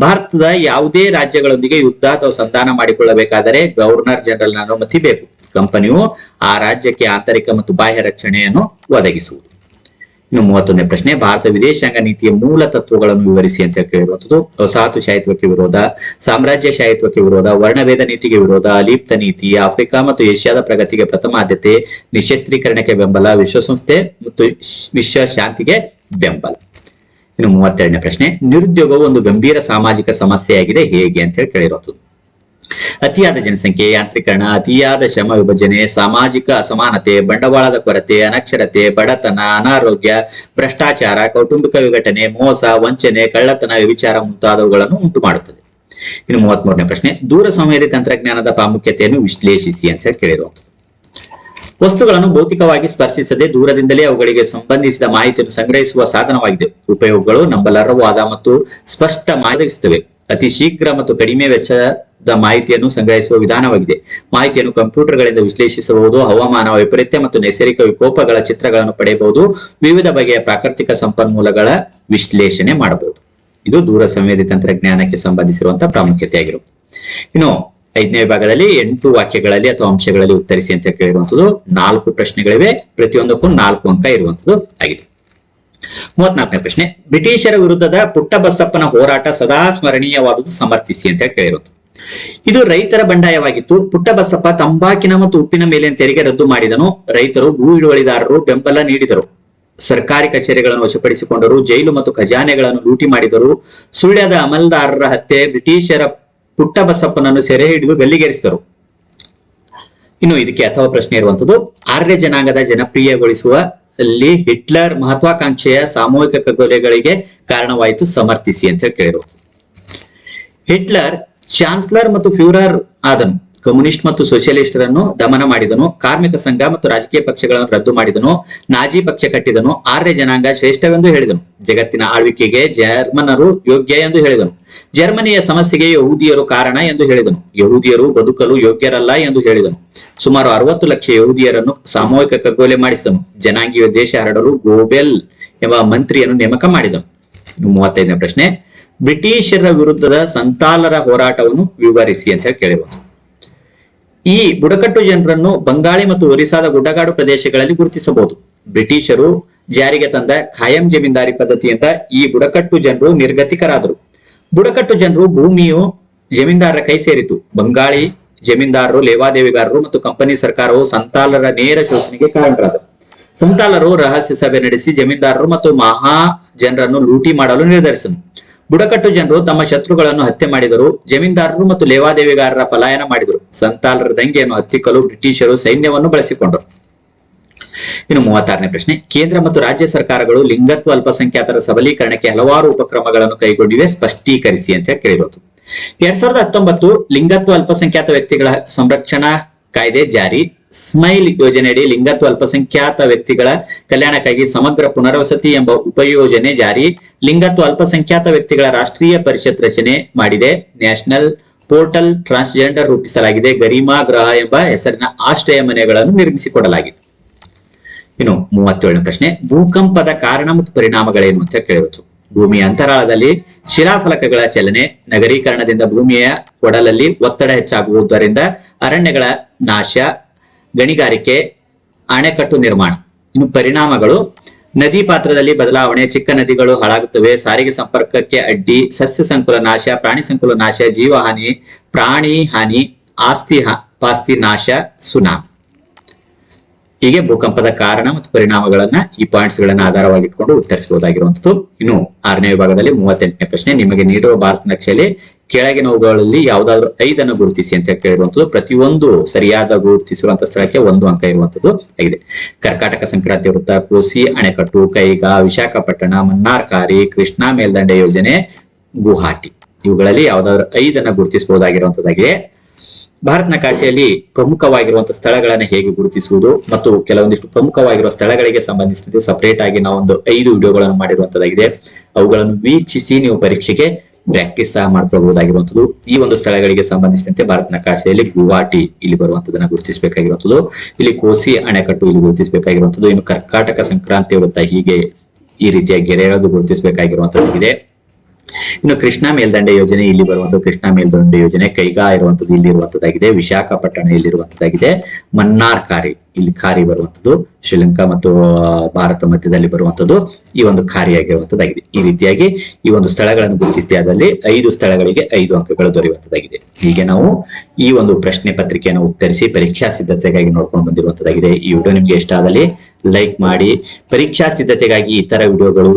ಭಾರತದ ಯಾವುದೇ ರಾಜ್ಯಗಳೊಂದಿಗೆ ಯುದ್ಧ ಅಥವಾ ಸಂಧಾನ ಮಾಡಿಕೊಳ್ಳಬೇಕಾದರೆ ಗವರ್ನರ್ ಜನರಲ್ನ ಅನುಮತಿ ಬೇಕು. ಕಂಪನಿಯು ಆ ರಾಜ್ಯಕ್ಕೆ ಆಂತರಿಕ ಮತ್ತು ಬಾಹ್ಯ ರಕ್ಷಣೆಯನ್ನು ಒದಗಿಸುವುದು. ಇನ್ನು ಮೂವತ್ತೊಂದನೇ ಪ್ರಶ್ನೆ, ಭಾರತ ವಿದೇಶಾಂಗ ನೀತಿಯ ಮೂಲ ತತ್ವಗಳನ್ನು ವಿವರಿಸಿ ಅಂತ ಕೇಳಿರುವಂತದ್ದು ವಸಾಹತುಶಾಹಿತ್ವಕ್ಕೆ ವಿರೋಧ, ಸಾಮ್ರಾಜ್ಯ ಶಾಹಿತ್ವಕ್ಕೆ ವಿರೋಧ, ವರ್ಣಭೇದ ನೀತಿಗೆ ವಿರೋಧ, ಅಲಿಪ್ತ ನೀತಿ, ಆಫ್ರಿಕಾ ಮತ್ತು ಏಷ್ಯಾದ ಪ್ರಗತಿಗೆ ಪ್ರಥಮ ಆದ್ಯತೆ ನಿಶಸ್ತ್ರೀಕರಣಕ್ಕೆ ಬೆಂಬಲ, ವಿಶ್ವಸಂಸ್ಥೆ ಮತ್ತು ವಿಶ್ವ ಶಾಂತಿಗೆ ಬೆಂಬಲ. ಇನ್ನು ಮೂವತ್ತೆರಡನೇ ಪ್ರಶ್ನೆ, ನಿರುದ್ಯೋಗವು ಒಂದು ಗಂಭೀರ ಸಾಮಾಜಿಕ ಸಮಸ್ಯೆಯಾಗಿದೆ, ಹೇಗೆ ಅಂತ ಹೇಳಿ ಕೇಳಿರುವಂತದ್ದು ಅತಿಯಾದ ಜನಸಂಖ್ಯೆ, ಯಾಂತ್ರೀಕರಣ, ಅತಿಯಾದ ಶ್ರಮ ವಿಭಜನೆ, ಸಾಮಾಜಿಕ ಅಸಮಾನತೆ, ಬಂಡವಾಳದ ಕೊರತೆ, ಅನಕ್ಷರತೆ, ಬಡತನ, ಅನಾರೋಗ್ಯ, ಭ್ರಷ್ಟಾಚಾರ, ಕೌಟುಂಬಿಕ ವಿಘಟನೆ, ಮೋಸ, ವಂಚನೆ, ಕಳ್ಳತನ ವಿಚಾರ ಮುಂತಾದವುಗಳನ್ನು ಉಂಟು ಮಾಡುತ್ತದೆ ಇನ್ನು ಮೂವತ್ತ್ ಮೂರನೇ ಪ್ರಶ್ನೆ, ದೂರ ಸಂವೇದಿ ತಂತ್ರಜ್ಞಾನದ ಪ್ರಾಮುಖ್ಯತೆಯನ್ನು ವಿಶ್ಲೇಷಿಸಿ ಅಂತ ಹೇಳಿ ಕೇಳಿರುವಂತದ್ದು ವಸ್ತುಗಳನ್ನು ಭೌತಿಕವಾಗಿ ಸ್ಪರ್ಶಿಸದೆ ದೂರದಿಂದಲೇ ಅವುಗಳಿಗೆ ಸಂಬಂಧಿಸಿದ ಮಾಹಿತಿಯನ್ನು ಸಂಗ್ರಹಿಸುವ ಸಾಧನವಾಗಿದೆ. ಉಪಯೋಗಗಳು ನಂಬಲರ್ಹವಾದ ಮತ್ತು ಸ್ಪಷ್ಟ ಮಾಹಿತಿಸುತ್ತವೆ ಅತಿ ಶೀಘ್ರ ಮತ್ತು ಕಡಿಮೆ ವೆಚ್ಚದ ಮಾಹಿತಿಯನ್ನು ಸಂಗ್ರಹಿಸುವ ವಿಧಾನವಾಗಿದೆ. ಮಾಹಿತಿಯನ್ನು ಕಂಪ್ಯೂಟರ್ಗಳಿಂದ ವಿಶ್ಲೇಷಿಸಬಹುದು, ಹವಾಮಾನ ವೈಪರೀತ್ಯ ಮತ್ತು ನೈಸರ್ಗಿಕ ವಿಕೋಪಗಳ ಚಿತ್ರಗಳನ್ನು ಪಡೆಯಬಹುದು, ವಿವಿಧ ಬಗೆಯ ಪ್ರಾಕೃತಿಕ ಸಂಪನ್ಮೂಲಗಳ ವಿಶ್ಲೇಷಣೆ ಮಾಡಬಹುದು. ಇದು ದೂರ ಸಂವೇದಿ ತಂತ್ರಜ್ಞಾನಕ್ಕೆ ಸಂಬಂಧಿಸಿರುವಂತಹ ಪ್ರಾಮುಖ್ಯತೆಯಾಗಿರುತ್ತೆ ಇನ್ನು ಐದನೇ ವಿಭಾಗದಲ್ಲಿ ಎಂಟು ವಾಕ್ಯಗಳಲ್ಲಿ ಅಥವಾ ಅಂಶಗಳಲ್ಲಿ ಉತ್ತರಿಸಿ ಅಂತ ಕೇಳಿರುವಂತದ್ದು ನಾಲ್ಕು ಪ್ರಶ್ನೆಗಳಿವೆ, ಪ್ರತಿಯೊಂದಕ್ಕೂ ನಾಲ್ಕು ಅಂಕ ಇರುವಂತದ್ದು ಆಗಿದೆ. ಮೂವತ್ನಾಲ್ಕನೇ ಪ್ರಶ್ನೆ, ಬ್ರಿಟಿಷರ ವಿರುದ್ಧದ ಪುಟ್ಟಬಸಪ್ಪನ ಹೋರಾಟ ಸದಾ ಸ್ಮರಣೀಯವಾದುದು ಸಮರ್ಥಿಸಿ ಅಂತ ಕೇಳಿರೋದು. ಇದು ರೈತರ ಬಂಡಾಯವಾಗಿತ್ತು. ಪುಟ್ಟಬಸಪ್ಪ ತಂಬಾಕಿನ ಮತ್ತು ಉಪ್ಪಿನ ಮೇಲಿನ ತೆರಿಗೆ ರದ್ದು ಮಾಡಿದನು. ರೈತರು ಭೂ ಹಿಡುವಳಿದಾರರು ಬೆಂಬಲ ನೀಡಿದರು. ಸರ್ಕಾರಿ ಕಚೇರಿಗಳನ್ನು ವಶಪಡಿಸಿಕೊಂಡರು, ಜೈಲು ಮತ್ತು ಖಜಾನೆಗಳನ್ನು ಲೂಟಿ ಮಾಡಿದರು. ಸುಳ್ಯದ ಅಮಲ್ದಾರರ ಹತ್ಯೆ ಬ್ರಿಟಿಷರ ಪುಟ್ಟಬಸಪ್ಪನನ್ನು ಸೆರೆ ಹಿಡಿದು ಗಲ್ಲಿಗೇರಿಸಿದರು. ಇನ್ನು ಇದಕ್ಕೆ ಅಥವಾ ಪ್ರಶ್ನೆ ಇರುವಂತದ್ದು ಆರ್ಯ ಜನಾಂಗದ ಜನಪ್ರಿಯಗೊಳಿಸುವ ಅಲ್ಲಿ ಹಿಟ್ಲರ್ ಮಹತ್ವಾಕಾಂಕ್ಷೆಯ ಸಾಮೂಹಿಕ ಖಗೋಲೆಗಳಿಗೆ ಕಾರಣವಾಯಿತು ಸಮರ್ಥಿಸಿ ಅಂತ ಕೇಳಿರುವುದು ಹಿಟ್ಲರ್ ಚಾನ್ಸ್ಲರ್ ಮತ್ತು ಫ್ಯೂರರ್ ಆದನು. ಕಮ್ಯುನಿಸ್ಟ್ ಮತ್ತು ಸೋಷಿಯಲಿಸ್ಟರನ್ನು ದಮನ ಮಾಡಿದನು, ಕಾರ್ಮಿಕ ಸಂಘ ಮತ್ತು ರಾಜಕೀಯ ಪಕ್ಷಗಳನ್ನು ರದ್ದು ಮಾಡಿದನು, ನಾಜಿ ಪಕ್ಷ ಕಟ್ಟಿದನು, ಆರ್ಯ ಜನಾಂಗ ಶ್ರೇಷ್ಠವೆಂದು ಹೇಳಿದನು. ಜಗತ್ತಿನ ಆಳ್ವಿಕೆಗೆ ಜರ್ಮನರು ಯೋಗ್ಯ ಎಂದು ಹೇಳಿದನು. ಜರ್ಮನಿಯ ಸಮಸ್ಯೆಗೆ ಯಹೂದಿಯರು ಕಾರಣ ಎಂದು ಹೇಳಿದನು. ಯಹೂದಿಯರು ಬದುಕಲು ಯೋಗ್ಯರಲ್ಲ ಎಂದು ಹೇಳಿದನು. ಸುಮಾರು ಅರವತ್ತು ಲಕ್ಷ ಯಹೂದಿಯರನ್ನು ಸಾಮೂಹಿಕ ಕಗ್ಗೋಲೆ ಮಾಡಿಸಿದನು. ಜನಾಂಗೀಯ ದೇಶ ಹರಡಲು ಗೋಬೆಲ್ ಎಂಬ ಮಂತ್ರಿಯನ್ನು ನೇಮಕ ಮಾಡಿದನು. ಮೂವತ್ತೈದನೇ ಪ್ರಶ್ನೆ, ಬ್ರಿಟಿಷರ ವಿರುದ್ಧದ ಸಂತಾಲರ ಹೋರಾಟವನ್ನು ವಿವರಿಸಿ ಅಂತ ಹೇಳಿ ಕೇಳಿರುವುದು ಈ ಬುಡಕಟ್ಟು ಜನರನ್ನು ಬಂಗಾಳಿ ಮತ್ತು ಒರಿಸ್ಸಾದ ಗುಡ್ಡಗಾಡು ಪ್ರದೇಶಗಳಲ್ಲಿ ಗುರುತಿಸಬಹುದು. ಬ್ರಿಟಿಷರು ಜಾರಿಗೆ ತಂದ ಖಾಯಂ ಜಮೀನ್ದಾರಿ ಪದ್ಧತಿಯಿಂದ ಈ ಬುಡಕಟ್ಟು ಜನರು ನಿರ್ಗತಿಕರಾದರು. ಬುಡಕಟ್ಟು ಜನರು ಭೂಮಿಯು ಜಮೀನ್ದಾರರ ಕೈ ಸೇರಿತು. ಬಂಗಾಳಿ ಜಮೀನ್ದಾರರು, ಲೇವಾದೇವಿಗಾರರು ಮತ್ತು ಕಂಪನಿ ಸರ್ಕಾರವು ಸಂತಾಲರ ನೇರ ಶೋಷಣೆಗೆ ಕಾರಣರಾದರು. ಸಂತಾಲರು ರಹಸ್ಯ ಸಭೆ ನಡೆಸಿ ಜಮೀನ್ದಾರರು ಮತ್ತು ಮಹಾ ಜನರನ್ನು ಲೂಟಿ ಮಾಡಲು ನಿರ್ಧರಿಸಿದರು. ಬುಡಕಟ್ಟು ಜನರು ತಮ್ಮ ಶತ್ರುಗಳನ್ನು ಹತ್ಯೆ ಮಾಡಿದರು. ಜಮೀನ್ದಾರರು ಮತ್ತು ಲೇವಾದೇವಿಗಾರರ ಪಲಾಯನ ಮಾಡಿದರು. ಸಂತಾಲರ ದಂಗೆಯನ್ನು ಹತ್ತಿಕ್ಕಲು ಬ್ರಿಟಿಷರು ಸೈನ್ಯವನ್ನು ಬಳಸಿಕೊಂಡರು. ಇನ್ನು ಮೂವತ್ತಾರನೇ ಪ್ರಶ್ನೆ, ಕೇಂದ್ರ ಮತ್ತು ರಾಜ್ಯ ಸರ್ಕಾರಗಳು ಲಿಂಗತ್ವ ಅಲ್ಪಸಂಖ್ಯಾತರ ಸಬಲೀಕರಣಕ್ಕೆ ಹಲವಾರು ಉಪಕ್ರಮಗಳನ್ನು ಕೈಗೊಂಡಿವೆ, ಸ್ಪಷ್ಟೀಕರಿಸಿ ಅಂತ ಕೇಳಿರೋದು. ಎರಡ್ ಸಾವಿರದ ಹತ್ತೊಂಬತ್ತು ಲಿಂಗತ್ವ ಅಲ್ಪಸಂಖ್ಯಾತ ವ್ಯಕ್ತಿಗಳ ಸಂರಕ್ಷಣಾ ಕಾಯ್ದೆ ಜಾರಿ. ಸ್ಮೈಲ್ ಯೋಜನೆಯಡಿ ಲಿಂಗತ್ವ ಅಲ್ಪಸಂಖ್ಯಾತ ವ್ಯಕ್ತಿಗಳ ಕಲ್ಯಾಣಕ್ಕಾಗಿ ಸಮಗ್ರ ಪುನರ್ವಸತಿ ಎಂಬ ಉಪಯೋಜನೆ ಜಾರಿ. ಲಿಂಗತ್ವ ಅಲ್ಪಸಂಖ್ಯಾತ ವ್ಯಕ್ತಿಗಳ ರಾಷ್ಟ್ರೀಯ ಪರಿಷತ್ ರಚನೆ ಮಾಡಿದೆ ನ್ಯಾಷನಲ್ ಪೋರ್ಟಲ್ ಟ್ರಾನ್ಸ್ಜೆಂಡರ್ ರೂಪಿಸಲಾಗಿದೆ, ಗರಿಮಾ ಗ್ರಹ ಎಂಬ ಹೆಸರಿನ ಆಶ್ರಯ ಮನೆಗಳನ್ನು ನಿರ್ಮಿಸಿಕೊಡಲಾಗಿದೆ. ಇನ್ನು ಮೂವತ್ತೇಳನೇ ಪ್ರಶ್ನೆ, ಭೂಕಂಪದ ಕಾರಣ ಮತ್ತು ಪರಿಣಾಮಗಳೇನು ಅಂತ ಕೇಳಿರುವುದು ಭೂಮಿಯ ಅಂತರಾಳದಲ್ಲಿ ಶಿಲಾಫಲಕಗಳ ಚಲನೆ, ನಗರೀಕರಣದಿಂದ ಭೂಮಿಯ ಕೊಡಲಲ್ಲಿ ಒತ್ತಡ ಹೆಚ್ಚಾಗುವುದರಿಂದ ಅರಣ್ಯಗಳ ನಾಶ, ಗಣಿಗಾರಿಕೆ, ಅಣೆಕಟ್ಟು ನಿರ್ಮಾಣ. ಇನ್ನು ಪರಿಣಾಮಗಳು ನದಿ ಪಾತ್ರದಲ್ಲಿ ಬದಲಾವಣೆ, ಚಿಕ್ಕ ನದಿಗಳು ಹಾಳಾಗುತ್ತವೆ. ಸಾರಿಗೆ ಸಂಪರ್ಕಕ್ಕೆ ಅಡ್ಡಿ, ಸಸ್ಯ ಸಂಕುಲ ನಾಶ, ಪ್ರಾಣಿ ಸಂಕುಲ ನಾಶ, ಜೀವಹಾನಿ, ಪ್ರಾಣಿ ಹಾನಿ, ಆಸ್ತಿ ಪಾಸ್ತಿ ನಾಶ ಸುನಾಮಿ ಹೀಗೆ ಭೂಕಂಪದ ಕಾರಣ ಮತ್ತು ಪರಿಣಾಮಗಳನ್ನ ಈ ಪಾಯಿಂಟ್ಸ್ ಗಳನ್ನ ಆಧಾರವಾಗಿಟ್ಕೊಂಡು ಉತ್ತರಿಸಬಹುದಾಗಿರುವಂತದ್ದು ಇನ್ನು ಆರನೇ ವಿಭಾಗದಲ್ಲಿ ಮೂವತ್ತೆಂಟನೇ ಪ್ರಶ್ನೆ, ನಿಮಗೆ ನೀಡಿರುವ ಭಾರತ ನಕ್ಷೆಯಲ್ಲಿ ಕೆಳಗಿನವುಗಳಲ್ಲಿ ಯಾವ್ದಾದ್ರು ಐದನ್ನು ಗುರುತಿಸಿ ಅಂತ ಕೇಳಿರುವಂತದ್ದು ಪ್ರತಿಯೊಂದು ಸರಿಯಾದ ಗುರುತಿಸಿರುವಂತಹ ಸ್ಥಳಕ್ಕೆ ಒಂದು ಅಂಕ ಇರುವಂತದ್ದು ಆಗಿದೆ. ಕರ್ಕಾಟಕ ಸಂಕ್ರಾಂತಿ ವೃತ್ತ, ಕೋಸಿ, ಅಣೆಕಟ್ಟು, ಕೈಗಾ, ವಿಶಾಖಪಟ್ಟಣ ಮನ್ನಾರ್ಕಾರಿ ಕೃಷ್ಣಾ ಮೇಲ್ದಂಡೆ ಯೋಜನೆ, ಗುವಾಹಟಿ. ಇವುಗಳಲ್ಲಿ ಯಾವ್ದಾದ್ರು ಐದನ್ನ ಗುರುತಿಸಬಹುದಾಗಿರುವಂತದ್ದಾಗಿದೆ ಭಾರತನ ಕಾಶಿಯಲ್ಲಿ ಪ್ರಮುಖವಾಗಿರುವಂತಹ ಸ್ಥಳಗಳನ್ನ ಹೇಗೆ ಗುರುತಿಸುವುದು ಮತ್ತು ಕೆಲವೊಂದಿಷ್ಟು ಪ್ರಮುಖವಾಗಿರುವ ಸ್ಥಳಗಳಿಗೆ ಸಂಬಂಧಿಸಿದಂತೆ ಸಪರೇಟ್ ಆಗಿ ನಾವೊಂದು ಐದು ವಿಡಿಯೋಗಳನ್ನು ಮಾಡಿರುವಂತದ್ದಾಗಿದೆ ಅವುಗಳನ್ನು ವೀಕ್ಷಿಸಿ ನೀವು ಪರೀಕ್ಷೆಗೆ ಪ್ರಾಕ್ಟೀಸ್ ಸಹ ಮಾಡ್ಕೊಳ್ಬಹುದಾಗಿರುವಂತದ್ದು ಈ ಒಂದು ಸ್ಥಳಗಳಿಗೆ ಸಂಬಂಧಿಸಿದಂತೆ ಭಾರತ ನಕಾಶೆಯಲ್ಲಿ ಗುವಾಹಟಿ ಇಲ್ಲಿ ಬರುವಂತದನ್ನ ಗುರುತಿಸಬೇಕಾಗಿರುವಂತದ್ದು ಇಲ್ಲಿ ಕೋಸಿ, ಅಣೆಕಟ್ಟು ಇಲ್ಲಿ ಗುರುತಿಸಬೇಕಾಗಿರುವಂತದ್ದು ಇನ್ನು ಕರ್ಕಾಟಕ ಸಂಕ್ರಾಂತಿ ವೃತ್ತ ಹೀಗೆ ಈ ರೀತಿಯ ಗೆರೆಗಳನ್ನು ಗುರುತಿಸಬೇಕಾಗಿರುವಂತದ್ದಾಗಿದೆ ಇನ್ನು ಕೃಷ್ಣ ಮೇಲ್ದಂಡೆ ಯೋಜನೆ ಇಲ್ಲಿ ಬರುವಂತಹ ಕೃಷ್ಣ ಮೇಲ್ದಂಡೆ ಯೋಜನೆ ಕೈಗಾ ಇರುವಂತದ್ದು ಇಲ್ಲಿ ಇರುವಂತದ್ದಾಗಿದೆ ವಿಶಾಖಪಟ್ಟಣ ಇಲ್ಲಿರುವಂತದ್ದಾಗಿದೆ ಮನ್ನಾರ್ ಕಾರಿ ಇಲ್ಲಿ ಖಾರಿ ಬರುವಂತದ್ದು ಶ್ರೀಲಂಕಾ ಮತ್ತು ಭಾರತ ಮಧ್ಯದಲ್ಲಿ ಬರುವಂತದ್ದು ಈ ಒಂದು ಖಾರಿಯಾಗಿರುವಂತದ್ದಾಗಿದೆ ಈ ರೀತಿಯಾಗಿ ಈ ಒಂದು ಸ್ಥಳಗಳನ್ನು ಗುರುತಿಸಿದಲ್ಲಿ ಐದು ಸ್ಥಳಗಳಿಗೆ ಐದು ಅಂಕಗಳು ದೊರೆಯುವಂತದ್ದಾಗಿದೆ ಹೀಗೆ ನಾವು ಈ ಒಂದು ಪ್ರಶ್ನೆ ಪತ್ರಿಕೆಯನ್ನು ಉತ್ತರಿಸಿ ಪರೀಕ್ಷಾ ಸಿದ್ಧತೆಗಾಗಿ ನೋಡ್ಕೊಂಡು ಬಂದಿರುವಂತದ್ದಾಗಿದೆ ಈ ವಿಡಿಯೋ ನಿಮ್ಗೆ ಇಷ್ಟ ಆದಲ್ಲಿ ಲೈಕ್ ಮಾಡಿ, ಪರೀಕ್ಷಾ ಸಿದ್ಧತೆಗಾಗಿ ಇತರ ವಿಡಿಯೋಗಳು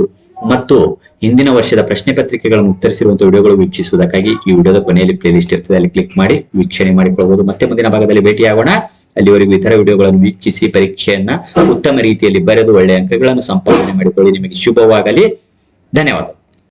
ಮತ್ತು ಹಿಂದಿನ ವರ್ಷದ ಪ್ರಶ್ನೆ ಪತ್ರಿಕೆಗಳನ್ನು ಉತ್ತರಿಸಿರುವಂತಹ ವಿಡಿಯೋಗಳು ವೀಕ್ಷಿಸುವುದಕ್ಕಾಗಿ ಈ ವಿಡಿಯೋದ ಕೊನೆಯಲ್ಲಿ ಪ್ಲೇ ಲಿಸ್ಟ್ ಇರ್ತದೆ, ಅಲ್ಲಿ ಕ್ಲಿಕ್ ಮಾಡಿ ವೀಕ್ಷಣೆ ಮಾಡಿಕೊಳ್ಳಬಹುದು. ಮತ್ತೆ ಮುಂದಿನ ಭಾಗದಲ್ಲಿ ಭೇಟಿಯಾಗೋಣ. ಅಲ್ಲಿವರೆಗೂ ಇತರ ವಿಡಿಯೋಗಳನ್ನು ವೀಕ್ಷಿಸಿ ಪರೀಕ್ಷೆಯನ್ನ ಉತ್ತಮ ರೀತಿಯಲ್ಲಿ ಬರೆದು ಒಳ್ಳೆಯ ಅಂಕಗಳನ್ನು ಸಂಪಾದನೆ ಮಾಡಿಕೊಳ್ಳಿ. ನಿಮಗೆ ಶುಭವಾಗಲಿ. ಧನ್ಯವಾದ